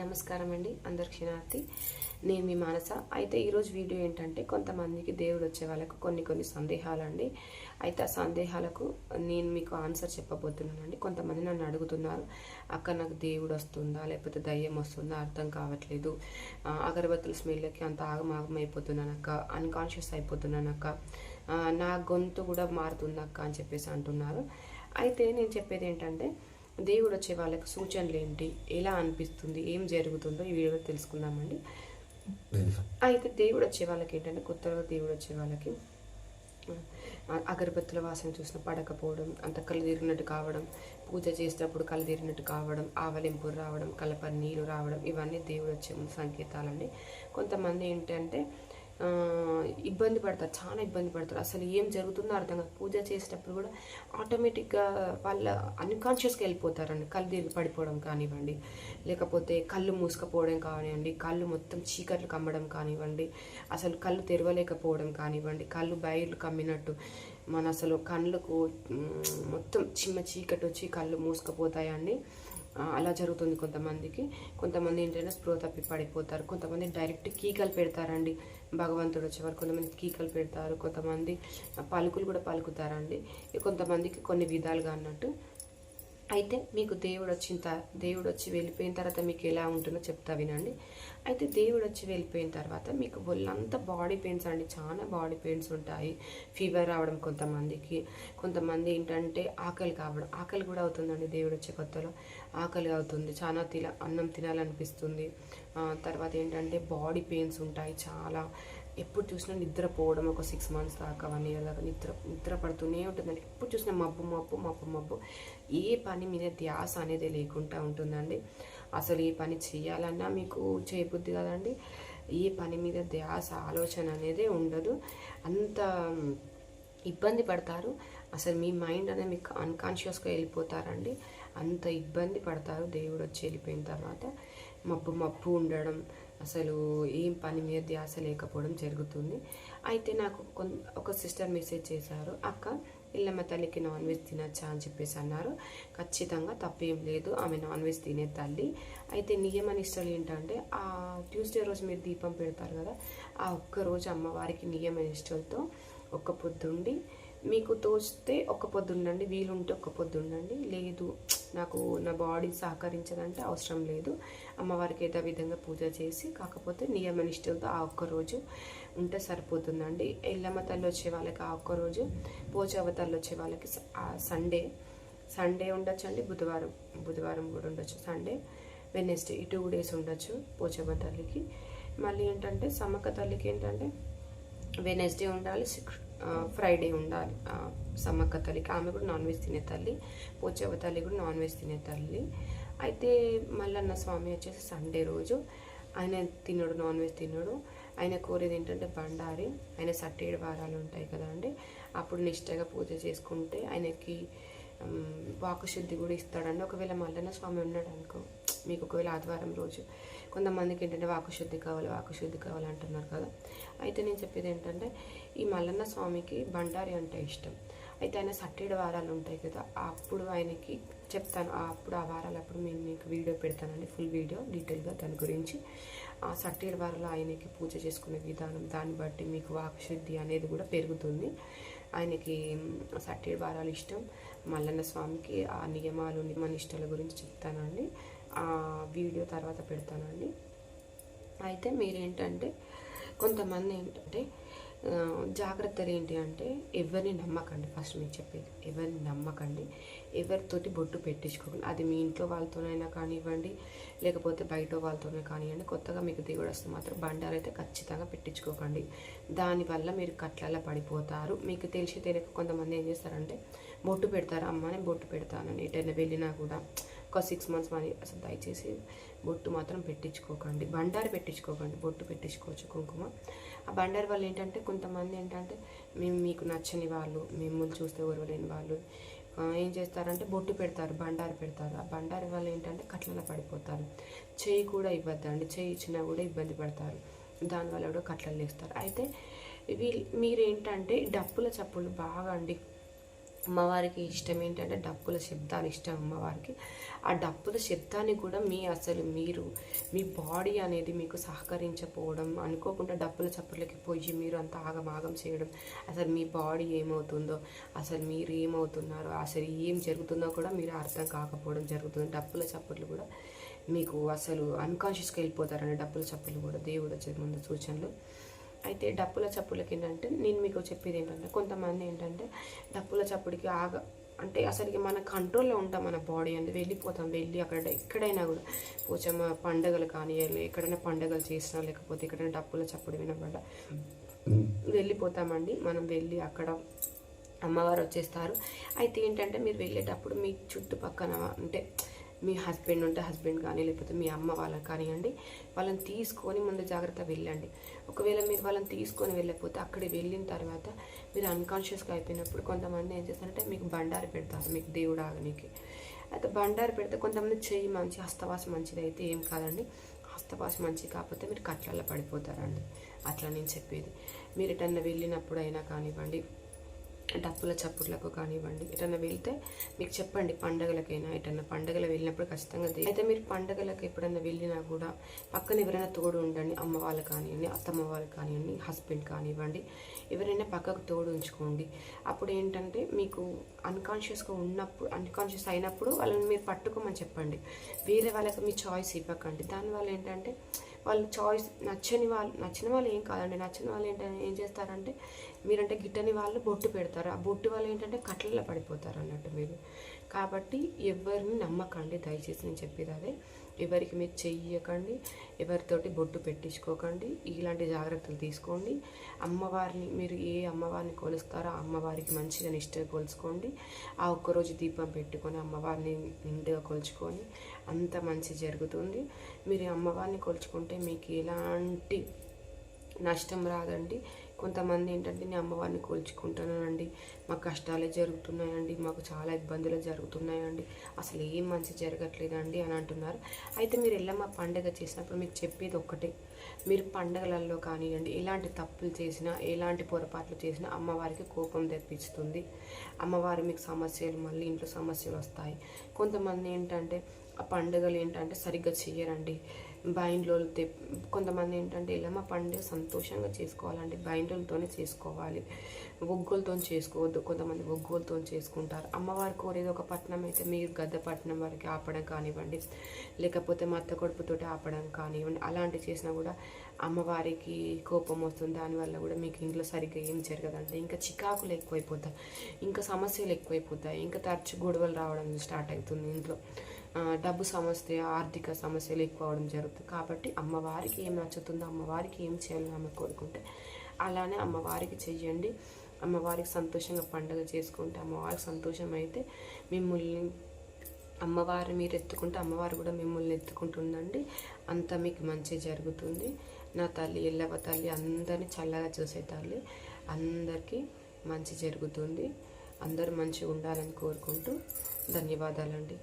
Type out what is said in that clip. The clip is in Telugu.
నమస్కారం అండి అందరు క్షణార్థి నేను మీ మానస. అయితే ఈరోజు వీడియో ఏంటంటే కొంతమందికి దేవుడు వచ్చే వాళ్ళకు కొన్ని కొన్ని సందేహాలు అండి అయితే ఆ సందేహాలకు నేను మీకు ఆన్సర్ చెప్పబోతున్నానండి. కొంతమంది నన్ను అడుగుతున్నారు అక్క నాకు దేవుడు వస్తుందా? లేకపోతే దయ్యం వస్తుందా? అర్థం కావట్లేదు. అగరబత్తుల స్మెల్కి అంత ఆగమాగం అయిపోతున్నానక్క అన్కాన్షియస్ అయిపోతున్నానక్క నా గొంతు కూడా మారుతుందక్క అని చెప్పేసి అంటున్నారు. అయితే నేను చెప్పేది ఏంటంటే దేవుడు వచ్చే వాళ్ళకి సూచనలు ఏంటి? ఎలా అనిపిస్తుంది? ఏం జరుగుతుందో ఈ వీడియోలో తెలుసుకుందామండి. అయితే దేవుడు వచ్చే వాళ్ళకి ఏంటంటే కొత్తగా దేవుడు వచ్చే వాళ్ళకి అగరబత్తుల వాసన చూసిన పడకపోవడం అంత కళ్ళు తిరిగినట్టు కావడం పూజ చేసేటప్పుడు కళ్ళు తిరిగినట్టు కావడం ఆవలింపు రావడం కలప నీళ్ళు రావడం ఇవన్నీ దేవుడు వచ్చే ముందు సంకేతాలండి. కొంతమంది ఏంటంటే ఇబ్బంది పడతారు చాలా ఇబ్బంది పడతారు. అసలు ఏం జరుగుతుందో అర్థం కాదు పూజ చేసేటప్పుడు కూడా ఆటోమేటిక్గా వాళ్ళ అన్కాన్షియస్గా వెళ్ళిపోతారండి. కళ్ళు తిరిగి పడిపోవడం కానివ్వండి లేకపోతే కళ్ళు మూసుకపోవడం కానివ్వండి కళ్ళు మొత్తం చీకట్లు కమ్మడం కానివ్వండి అసలు కళ్ళు తెరవలేకపోవడం కానివ్వండి కళ్ళు బయలు కమ్మినట్టు మన అసలు కళ్ళకు మొత్తం చిన్న చీకటి వచ్చి కళ్ళు మూసుకుపోతాయండి. అలా జరుగుతుంది కొంతమందికి. కొంతమంది ఏంటంటే స్పృహ తప్పి పడిపోతారు. కొంతమంది డైరెక్ట్ కీకలు పెడతారండి. భగవంతుడు వచ్చేవారు కొంతమంది కీకలు పెడతారు కొంతమంది పలుకులు కూడా పలుకుతారండి. కొంతమందికి కొన్ని విధాలుగా అన్నట్టు అయితే మీకు దేవుడు వచ్చిన తర్వాత దేవుడు వచ్చి వెళ్ళిపోయిన తర్వాత మీకు ఎలా ఉంటుందో చెప్తా వినండి. అయితే దేవుడు వచ్చి వెళ్ళిపోయిన తర్వాత మీకు ఒళ్ళంతా బాడీ పెయిన్స్ అండి. చాలా బాడీ పెయిన్స్ ఉంటాయి. ఫీవర్ రావడం కొంతమందికి. కొంతమంది ఏంటంటే ఆకలి కావడం ఆకలి కూడా అవుతుందండి దేవుడు వచ్చే కొత్తలో. ఆకలి అవుతుంది. చాలా తిన అన్నం తినాలనిపిస్తుంది. తర్వాత ఏంటంటే బాడీ పెయిన్స్ ఉంటాయి. చాలా ఎప్పుడు చూసినా నిద్రపోవడం ఒక సిక్స్ మంత్స్ దాకా వన్ ఇయర్ దాకా నిద్ర నిద్ర పడుతూనే ఉంటుందండి. ఎప్పుడు చూసినా మబ్బు మబ్బు మబ్బు మబ్బు. ఏ పని మీద ధ్యాస అనేది లేకుండా ఉంటుందండి. అసలు ఏ పని చేయాలన్నా మీకు చేయబుద్ధి కదండి. ఏ పని మీద ధ్యాస ఆలోచన అనేది ఉండదు. అంత ఇబ్బంది పడతారు. అసలు మీ మైండ్ అనేది మీకు అన్కాన్షియస్గా వెళ్ళిపోతారండి. అంత ఇబ్బంది పడతారు. దేవుడు వచ్చి వెళ్ళిపోయిన తర్వాత మబ్బు మబ్బు ఉండడం అసలు ఏం పని మీద ధ్యాస లేకపోవడం జరుగుతుంది. అయితే నాకు ఒక సిస్టర్ మెసేజ్ చేశారు అక్క ఇల్లమ్మ తల్లికి నాన్ వెజ్ తినచ్చా? అని చెప్పేసి అన్నారు. ఖచ్చితంగా తప్పేం లేదు ఆమె నాన్ వెజ్ తినే తల్లి. అయితే నియమ నిష్టలు ఏంటంటే ఆ ట్యూస్డే రోజు మీరు దీపం పెడతారు కదా ఆ ఒక్క రోజు అమ్మవారికి నియమ నిష్టలతో ఒక్క పొద్దుండి మీకు తోస్తే ఒక పొద్దు ఉండండి వీలుంటే ఒక పొద్దు ఉండండి లేదు నాకు నా బాడీ సహకరించదంటే అవసరం లేదు. అమ్మవారికి ఏదో విధంగా పూజ చేసి కాకపోతే నియమ నిష్ఠలతో ఆ ఒక్క రోజు ఉంటే సరిపోతుందండి. ఎల్లమ్మ తల్లి వచ్చే వాళ్ళకి ఆ ఒక్క రోజు పోచవ తల్లి వచ్చే వాళ్ళకి సండే సండే ఉండొచ్చు అండి బుధవారం బుధవారం కూడా ఉండొచ్చు. సండే వెనస్డే ఈ టూ డేస్ ఉండొచ్చు పోచమ్మ తల్లికి. మళ్ళీ ఏంటంటే సమ్మక్క తల్లికి ఏంటంటే వెనస్డే ఉండాలి ఫ్రైడే ఉండాలి. సమ్మక్క తల్లికి ఆమె కూడా నాన్ వెజ్ తినే తల్లి పోచవ తల్లి కూడా నాన్ వెజ్ తినే తల్లి. అయితే మల్లన్న స్వామి వచ్చేసి సండే రోజు. ఆయన తినడు నాన్ వెజ్ తినడు. ఆయన కోరేది ఏంటంటే బండారి. ఆయన సట్టేడు వారాలు ఉంటాయి కదండి అప్పుడు నిష్టగా పూజ చేసుకుంటే ఆయనకి వాకుశుద్ధి కూడా ఇస్తాడండి. ఒకవేళ మల్లన్న స్వామి ఉన్నాడు అనుకో మీకు ఒకవేళ ఆదివారం రోజు కొంతమందికి ఏంటంటే వాకుశుద్ధి కావాలి వాకుశుద్ధి కావాలి అంటున్నారు కదా. అయితే నేను చెప్పేది ఏంటంటే ఈ మల్లన్న స్వామికి బండారి అంటే ఇష్టం. అయితే ఆయన సట్టేడు వారాలు ఉంటాయి కదా అప్పుడు ఆయనకి చెప్తాను. ఆ అప్పుడు ఆ వారాలు అప్పుడు నేను మీకు వీడియో పెడతానండి ఫుల్ వీడియో డీటెయిల్గా దాని గురించి. ఆ సట్టేడు వారాలు ఆయనకి పూజ చేసుకునే విధానం దాన్ని బట్టి మీకు వాకుశుద్ధి అనేది కూడా పెరుగుతుంది. ఆయనకి సట్టేడు వారాలు ఇష్టం. మల్లన్న స్వామికి ఆ నియమాలు నియమ నిష్టల గురించి చెప్తానండి. వీడియో తర్వాత పెడతానండి అయితే మీరేంటంటే కొంతమంది ఏంటంటే జాగ్రత్తలు ఏంటి అంటే ఎవరిని నమ్మకండి ఫస్ట్ మీకు చెప్పేది. ఎవరిని నమ్మకండి. ఎవరితోటి బొట్టు పెట్టించుకోకండి. అది మీ ఇంట్లో వాళ్ళతోనైనా కానివ్వండి లేకపోతే బయట వాళ్ళతోనే కానివ్వండి కొత్తగా మీకు దిగుడు వస్తే మాత్రం బండారు అయితే ఖచ్చితంగా పెట్టించుకోకండి. దానివల్ల మీరు కట్లలో పడిపోతారు. మీకు తెలిసి తెలియక కొంతమంది ఏం చేస్తారంటే బొట్టు పెడతారు. అమ్మని బొట్టు పెడతానని ఎటైనా వెళ్ళినా కూడా ఒక సిక్స్ మంత్స్ మరి అసలు దయచేసి బొట్టు మాత్రం పెట్టించుకోకండి. బండారు పెట్టించుకోకండి. బొట్టు పెట్టించుకోవచ్చు కుంకుమ. ఆ బండారు వల్ల ఏంటంటే కొంతమంది ఏంటంటే మేము మీకు నచ్చని వాళ్ళు మిమ్మల్ని చూస్తే ఓర్వలేని వాళ్ళు ఏం చేస్తారంటే బొట్టు పెడతారు బండారు పెడతారు. ఆ బండారు వల్ల ఏంటంటే కట్లలో పడిపోతారు. చేయి కూడా ఇవ్వద్దండి. చేయి ఇచ్చినా కూడా ఇబ్బంది పడతారు. దానివల్ల కూడా కట్లలు వేస్తారు అయితే వీళ్ళు మీరేంటంటే డప్పుల చప్పులు బాగా అండి. అమ్మవారికి ఇష్టం ఏంటంటే డప్పుల శబ్దాలు ఇష్టం అమ్మవారికి. ఆ డప్పుల శబ్దాన్ని కూడా మీ అసలు మీరు మీ బాడీ అనేది మీకు సహకరించకపోవడం అనుకోకుండా డప్పుల చప్పట్లకి పోయి మీరు అంత ఆగమాగం చేయడం అసలు మీ బాడీ ఏమవుతుందో అసలు మీరు ఏమవుతున్నారో అసలు ఏం జరుగుతుందో కూడా మీరు అర్థం కాకపోవడం జరుగుతుంది. డప్పుల చప్పట్లు కూడా మీకు అసలు అన్కాన్షియస్గా వెళ్ళిపోతారండి డప్పుల చప్పట్లు కూడా దేవుడు వచ్చే ముందు సూచనలు. అయితే డప్పుల చప్పులకి ఏంటంటే నేను మీకు చెప్పేది ఏంటంటే కొంతమంది ఏంటంటే డప్పుల చప్పుడికి ఆగ అంటే అసలుకి మన కంట్రోల్లో ఉంటాం మన బాడీ అంటే వెళ్ళిపోతాం వెళ్ళి అక్కడ ఎక్కడైనా కూడా. పోచమ్మ పండగలు కానీ ఎక్కడైనా పండగలు చేసినా లేకపోతే ఎక్కడైనా డప్పుల చప్పుడు వినబడ్డ వెళ్ళిపోతామండి. మనం వెళ్ళి అక్కడ అమ్మవారు వచ్చేస్తారు. అయితే ఏంటంటే మీరు వెళ్ళేటప్పుడు మీ చుట్టుపక్కన అంటే మీ హస్బెండ్ ఉంటే హస్బెండ్ కానీ లేకపోతే మీ అమ్మ వాళ్ళకి కానివ్వండి వాళ్ళని తీసుకొని ముందు జాగ్రత్త వెళ్ళండి. ఒకవేళ మీరు వాళ్ళని తీసుకొని వెళ్ళకపోతే అక్కడికి వెళ్ళిన తర్వాత మీరు అన్కాన్షియస్గా అయిపోయినప్పుడు కొంతమంది ఏం చేస్తారంటే మీకు బండారు పెడతారు మీకు దేవుడు ఆగనికి అయితే బండారు పెడితే కొంతమంది చెయ్యి మంచి హస్తవాసం మంచిది అయితే ఏం కాదండి. హస్తవాసం మంచి కాకపోతే మీరు కట్లల్లో పడిపోతారండి. అట్లా నేను చెప్పేది. మీరు ఎటన్నా వెళ్ళినప్పుడు అయినా కానివ్వండి డప్పుల చప్పుట్లకు కానివ్వండి ఎటన్నా వెళ్తే మీకు చెప్పండి పండగలకైనా ఎటన్నా పండగలు వెళ్ళినప్పుడు ఖచ్చితంగా అయితే మీరు పండగలకు ఎప్పుడైనా వెళ్ళినా కూడా పక్కన ఎవరైనా తోడు ఉండండి అమ్మ వాళ్ళు కానివ్వండి అత్తమ్మ వాళ్ళు కానివ్వండి హస్బెండ్ కానివ్వండి ఎవరైనా పక్కకు తోడు ఉంచుకోండి. అప్పుడు ఏంటంటే మీకు అన్కాన్షియస్గా ఉన్నప్పుడు అన్కాన్షియస్ అయినప్పుడు వాళ్ళని మీరు పట్టుకోమని చెప్పండి. వేరే వాళ్ళకి మీ చాయిస్ ఇవ్వకండి. దానివల్ల ఏంటంటే వాళ్ళు చాయిస్ నచ్చని వాళ్ళు నచ్చిన వాళ్ళు ఏం కాదండి. నచ్చిన వాళ్ళు ఏంటంటే ఏం చేస్తారంటే మీరంటే గిట్టని వాళ్ళు బొట్టు పెడతారు. ఆ బొట్టు వాళ్ళు ఏంటంటే కట్లలో పడిపోతారు అన్నట్టు మీరు. కాబట్టి ఎవరిని నమ్మకండి. దయచేసి నేను చెప్పేది అదే. ఎవరికి మీరు చెయ్యకండి ఎవరితోటి బొట్టు పెట్టించుకోకండి ఇలాంటి జాగ్రత్తలు తీసుకోండి. అమ్మవారిని మీరు ఏ అమ్మవారిని కొలుస్తారో ఆ అమ్మవారికి మంచిగా నిష్ఠగా కొలుచుకోండి. ఆ ఒక్కరోజు దీపం పెట్టుకొని అమ్మవారిని నిండుగా కొలుచుకొని అంత మంచి జరుగుతుంది. మీరు అమ్మవారిని కొలుచుకుంటే మీకు ఎలాంటి నష్టం రాదండి. కొంతమంది ఏంటంటే నేను అమ్మవారిని కోల్చుకుంటున్నానండి మాకు కష్టాలే జరుగుతున్నాయండి. మాకు చాలా ఇబ్బందులు జరుగుతున్నాయండి. అసలు ఏం మంచి జరగట్లేదండి అని అంటున్నారు. అయితే మీరు ఎల్లమ్మ పండుగ చేసినప్పుడు మీకు చెప్పేది ఒక్కటే. మీరు పండగలలో కానివ్వండి ఎలాంటి తప్పులు చేసినా ఎలాంటి పొరపాట్లు చేసినా అమ్మవారికి కోపం తెప్పిస్తుంది. అమ్మవారు మీకు సమస్యలు మళ్ళీ ఇంట్లో సమస్యలు వస్తాయి. కొంతమంది ఏంటంటే ఆ పండుగలు ఏంటంటే సరిగ్గా చెయ్యరండి. బైండ్లోలు తె కొంతమంది ఏంటంటే ఇలా మా పండుగ సంతోషంగా చేసుకోవాలండి బైండ్లతోనే చేసుకోవాలి. ఒగ్గులతో చేసుకోవద్దు. కొంతమంది ఒగ్గులతో చేసుకుంటారు. అమ్మవారి కోరేది ఒక పట్నం అయితే మీరు గద్ద పట్నం వరకు ఆపడం కానివ్వండి. లేకపోతే మత్త కొడుపుతోటి ఆపడం కానివ్వండి. అలాంటి చేసినా కూడా అమ్మవారికి కోపం వస్తుంది. దానివల్ల కూడా మీకు ఇంట్లో సరిగ్గా ఏం జరగదంటే ఇంకా చికాకులు ఎక్కువైపోతాయి. ఇంకా సమస్యలు ఎక్కువైపోతాయి. ఇంకా తరచు గొడవలు రావడం స్టార్ట్ అవుతుంది ఇంట్లో. డబ్బు సమస్య ఆర్థిక సమస్యలు ఎక్కువ అవడం జరుగుతుంది. కాబట్టి అమ్మవారికి ఏం నచ్చుతుందో అమ్మవారికి ఏం చేయాలని ఆమె కోరుకుంటే అలానే అమ్మవారికి చెయ్యండి. అమ్మవారికి సంతోషంగా పండుగ చేసుకుంటే అమ్మవారికి సంతోషం అయితే మిమ్మల్ని అమ్మవారు మీరు ఎత్తుకుంటే అమ్మవారు కూడా మిమ్మల్ని ఎత్తుకుంటుందండి. అంతా మీకు మంచి జరుగుతుంది. నా తల్లి ఎల్లవ తల్లి అందరినీ చల్లగా చూసే తల్లి. అందరికీ మంచి జరుగుతుంది. అందరూ మంచిగా ఉండాలని కోరుకుంటూ ధన్యవాదాలండి.